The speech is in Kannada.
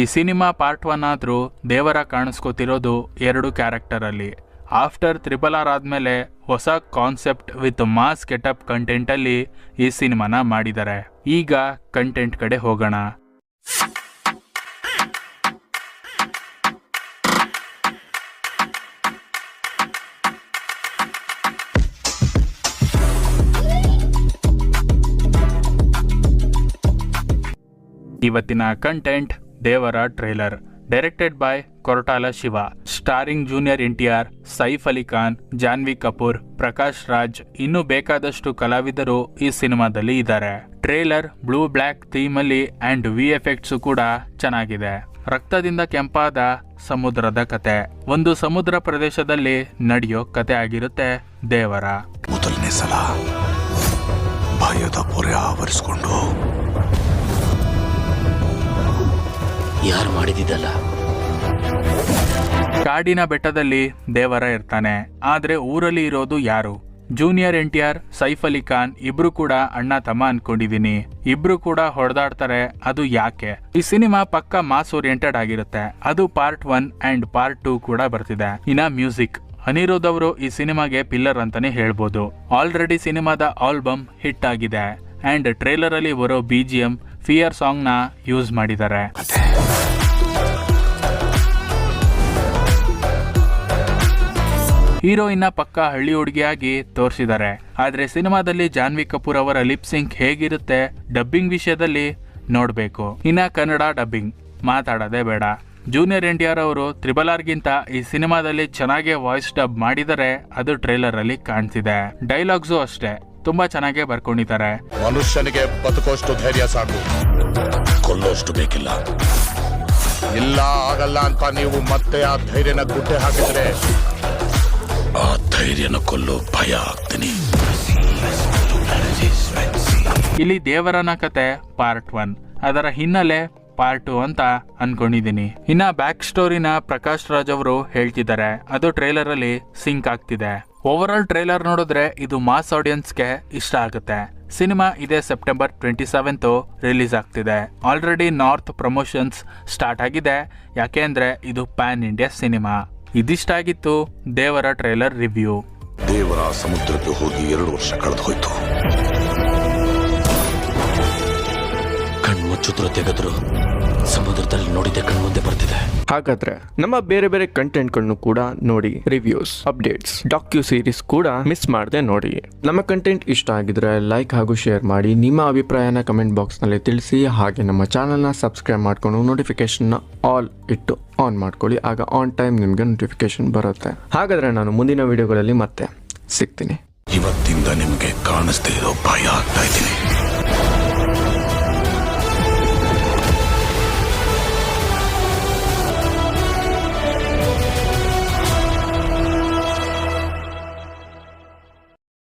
ಈ ಸಿನಿಮಾ ಪಾರ್ಟ್ ಒನ್ ಆದರೂ ದೇವರ ಕಾಣಿಸ್ಕೋತಿರೋದು ಎರಡು ಕ್ಯಾರೆಕ್ಟರಲ್ಲಿ. ಆಫ್ಟರ್ ತ್ರಿಬಲ್ ಆರ್ ಆದಮೇಲೆ ಹೊಸ ಕಾನ್ಸೆಪ್ಟ್ ವಿತ್ ಮಾಸ್ ಕೆಟಪ್ ಕಂಟೆಂಟಲ್ಲಿ ಈ ಸಿನಿಮಾನ ಮಾಡಿದ್ದಾರೆ. ಈಗ ಕಂಟೆಂಟ್ ಕಡೆ ಹೋಗೋಣ. ಇವತ್ತಿನ content Devara trailer. Directed by Koratala Siva. Starring junior N T R Saif Ali Khan, Janhvi Kapoor, Prakash Raj. ಇನ್ನೂ ಬೇಕಾದಷ್ಟು ಕಲಾವಿದರು ಈ ಸಿನಿಮಾದಲ್ಲಿ ಇದ್ದಾರೆ. ಟ್ರೇಲರ್ ಬ್ಲೂ ಬ್ಲ್ಯಾಕ್ ಥೀಮ್ ಅಲ್ಲಿ ಅಂಡ್ ವಿ ಎಫೆಕ್ಟ್ಸ್ ಕೂಡ ಚೆನ್ನಾಗಿದೆ. ರಕ್ತದಿಂದ ಕೆಂಪಾದ ಸಮುದ್ರದ ಕತೆ. ಒಂದು ಸಮುದ್ರ ಪ್ರದೇಶದಲ್ಲಿ ನಡೆಯೋ ಕತೆ ಆಗಿರುತ್ತೆ ದೇವರ. ಮೊದಲನೇ ಸಲ ಭಯದ ಪೊರೆ ಆವರಿಸ್ಕೊಂಡು ಯಾರು ಮಾಡಿದಿದ್ದಲ್ಲ ಕಾಡಿನ ಬೆಟ್ಟದಲ್ಲಿ ದೇವರ ಇರ್ತಾನೆ. ಆದ್ರೆ ಊರಲ್ಲಿ ಇರೋದು ಯಾರು? Junior N T R Saif Ali Khan, ಇಬ್ರು ಕೂಡ ಅಣ್ಣ ತಮ್ಮ ಅನ್ಕೊಂಡಿದೀನಿ. ಇಬ್ರು ಕೂಡ ಹೊಡೆದಾಡ್ತಾರೆ, ಅದು ಯಾಕೆ? ಈ ಸಿನಿಮಾ ಪಕ್ಕ ಮಾಸ್ ಓರಿಯೆಂಟೆಡ್ ಆಗಿರುತ್ತೆ. ಅದು part one and part two ಕೂಡ ಬರ್ತಿದೆ. ಇನ್ನ ಮ್ಯೂಸಿಕ್. ಅನಿರುದ್ ಅವರು ಈ ಸಿನಿಮಾಗೆ ಪಿಲ್ಲರ್ ಅಂತಾನೆ ಹೇಳ್ಬೋದು. ಆಲ್ರೆಡಿ ಸಿನಿಮಾದ ಆಲ್ಬಮ್ ಹಿಟ್ ಆಗಿದೆ. ಅಂಡ್ ಟ್ರೇಲರ್ ಅಲ್ಲಿ ಬರೋ ಬಿ ಜಿ ಫಿಯರ್ ಸಾಂಗ್ನ ಯೂಸ್ ಮಾಡಿದ್ದಾರೆ. ಹೀರೋಯಿನ್ನ ಪಕ್ಕ ಹಳ್ಳಿ ಹುಡುಗಿಯಾಗಿ ತೋರಿಸಿದ್ದಾರೆ. ಆದರೆ ಸಿನಿಮಾದಲ್ಲಿ ಜಾನ್ವಿ ಕಪೂರ್ ಅವರ ಲಿಪ್ ಸಿಂಕ್ ಹೇಗಿರುತ್ತೆ ಡಬ್ಬಿಂಗ್ ವಿಷಯದಲ್ಲಿ ನೋಡಬೇಕು. ಇನ್ನ ಕನ್ನಡ ಡಬ್ಬಿಂಗ್ ಮಾತಾಡೋದೇ ಬೇಡ. ಜೂನಿಯರ್ ಎನ್ ಟಿ ಆರ್ ಅವರು ತ್ರಿಬಲ್ ಆರ್ಗಿಂತ ಈ ಸಿನಿಮಾದಲ್ಲಿ ಚೆನ್ನಾಗಿ ವಾಯ್ಸ್ ಡಬ್ ಮಾಡಿದರೆ ಅದು ಟ್ರೈಲರ್ ಅಲ್ಲಿ ಕಾಣ್ತಿದೆ ಡೈಲಾಗ್ಸು ಅಷ್ಟೇ. ತುಂಬಾ ಚೆನ್ನಾಗಿ ಬರ್ಕೊಂಡಿದ್ದಾರೆ. ಮನುಷ್ಯನಿಗೆ ಬದುಕೋಷ್ಟು ಧೈರ್ಯ ಸಾಕು. ಕೊಲ್ಲೋಷ್ಟು ಬೇಕಿಲ್ಲ. ಇಲ್ಲ ಆಗಲ್ಲ ಅಂತ ನೀವು ಮತ್ತೆ ಆ ಧೈರ್ಯನ ಗುಡ್ಡೆ ಹಾಕಿದ್ರೆ. ಆ ಧೈರ್ಯನ ಕೊಲ್ಲೋ ಭಯ ಆಗ್ತೀನಿ. ಇಲ್ಲಿ ದೇವರನ ಕತೆ ಪಾರ್ಟ್ ಒನ್. ಅದರ ಹಿನ್ನೆಲೆ ಪಾರ್ಟ್ ಟು ಅಂತ ಅನ್ಕೊಂಡಿದೀನಿ. ಇನ್ನ ಬ್ಯಾಕ್ ಸ್ಟೋರಿನ ಪ್ರಕಾಶ್ ರಾಜ್ ಅವರು ಹೇಳ್ತಿದ್ದಾರೆ. ಅದು ಟ್ರೈಲರ್ ಅಲ್ಲಿ ಸಿಂಕ್ ಆಗ್ತಿದೆ. ಓವರ್ ಆಲ್ ಟ್ರೈಲರ್ ನೋಡಿದ್ರೆ ಇದು ಮಾಸ್ ಆಡಿಯನ್ಸ್ಗೆ ಇಷ್ಟ ಆಗುತ್ತೆ. ಸಿನಿಮಾ ಇದೇ ಸೆಪ್ಟೆಂಬರ್ ಟ್ವೆಂಟಿ ಸೆವೆಂತ್ ರಿಲೀಸ್ ಆಗ್ತಿದೆ. ಆಲ್ರೆಡಿ ನಾರ್ತ್ ಪ್ರಮೋಷನ್ಸ್ ಸ್ಟಾರ್ಟ್ ಆಗಿದೆ. ಯಾಕೆಂದ್ರೆ ಇದು ಪ್ಯಾನ್ ಇಂಡಿಯಾ ಸಿನಿಮಾ ಇದಿಷ್ಟಾಗಿತ್ತು ದೇವರ ಟ್ರೈಲರ್ ರಿವ್ಯೂ ದೇವರ ಸಮುದ್ರಕ್ಕೆ ಹೋಗಿ ಎರಡು ವರ್ಷ ಕಳೆದು ಹೋಯ್ತು. ಕಣ್ಮುಚ್ಚಿದ್ರು ತೆಗೆದ್ರು. ಸಮುದ್ರದಲ್ಲಿ ನೋಡಿದೆ ಬರ್ತಿದೆ ಹಾಗಾದ್ರೆ ನಮ್ಮ ಬೇರೆ ಬೇರೆ ಕಂಟೆಂಟ್ಗಳನ್ನು ಕೂಡ ನೋಡಿ ರಿವ್ಯೂಸ್ ಅಪ್ಡೇಟ್ಸ್ ಡಾಕ್ಯು ಸೀರೀಸ್ ಕೂಡ ಮಿಸ್ ಮಾಡದೆ ನೋಡಿ. ನಮ್ಮ ಕಂಟೆಂಟ್ ಇಷ್ಟ ಆಗಿದ್ರೆ ಲೈಕ್ ಹಾಗೂ ಶೇರ್ ಮಾಡಿ, ನಿಮ್ಮ ಅಭಿಪ್ರಾಯನ ಕಮೆಂಟ್ ಬಾಕ್ಸ್ನಲ್ಲಿ ತಿಳಿಸಿ, ಹಾಗೆ ನಮ್ಮ ಚಾನಲ್ನ ಸಬ್ಸ್ಕ್ರೈಬ್ ಮಾಡ್ಕೊಂಡು ನೋಟಿಫಿಕೇಶನ್ನ ಆಲ್ ಇಟ್ಟು ಆನ್ ಮಾಡ್ಕೊಳ್ಳಿ, ಆಗ ಆನ್ ಟೈಮ್ ನಿಮಗೆ ನೋಟಿಫಿಕೇಶನ್ ಬರುತ್ತೆ. ಹಾಗಾದ್ರೆ ನಾನು ಮುಂದಿನ ವಿಡಿಯೋಗಳಲ್ಲಿ ಮತ್ತೆ ಸಿಗ್ತೀನಿ. ಇವತ್ತಿಂದ ನಿಮಗೆ ಕಾಣಿಸ್ತಿರೋ ಭಯ ಆಗ್ತಾ ಇದ್ದೀನಿ.